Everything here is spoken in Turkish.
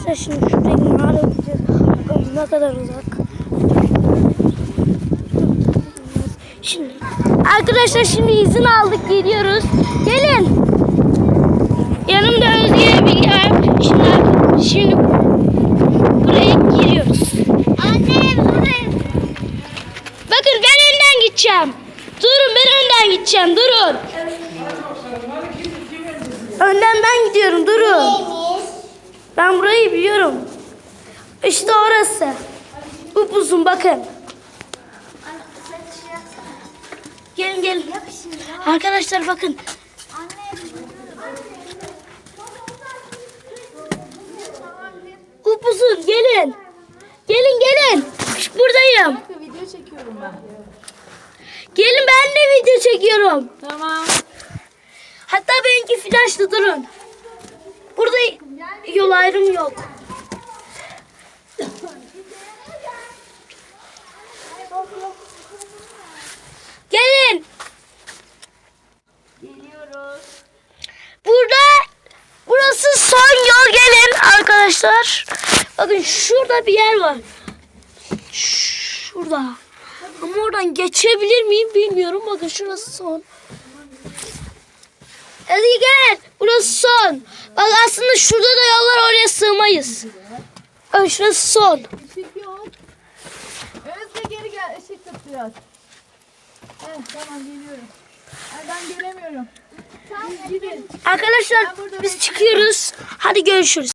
Arkadaşlar şimdi şuradaki mağara gideceğiz. Bakalım ne kadar uzak. Şimdi arkadaşlar şimdi izin aldık gidiyoruz. Gelin. Yanımda Özge Bilge var. Şimdi, şimdi buraya giriyoruz. Anne buradayım. Bakın ben önden gideceğim. Durun ben önden gideceğim. Durun. Önden ben gidiyorum. Durun. Ben burayı biliyorum. İşte orası. Upuzun bakın. Gelin gelin. Arkadaşlar bakın. Upuzun gelin. Gelin gelin. Buradayım. Video çekiyorum ben. Gelin ben de video çekiyorum. Tamam. Hatta benimki flaşlı durun. Burada yol ayrımı yok. Gelin. Geliyoruz. Burada burası son yol gelin arkadaşlar. Bakın şurada bir yer var. Şurada. Ama oradan geçebilir miyim bilmiyorum. Bakın şurası son. Hadi gel. Burası son. Bak aslında şurada da yollar oraya sığmayız. Bakın şurası son. Işık yok. Özge geri gel. Işık tut biraz. Evet tamam geliyorum. Ay ben göremiyorum. Siz gidin. Arkadaşlar biz çıkıyoruz. Hadi görüşürüz.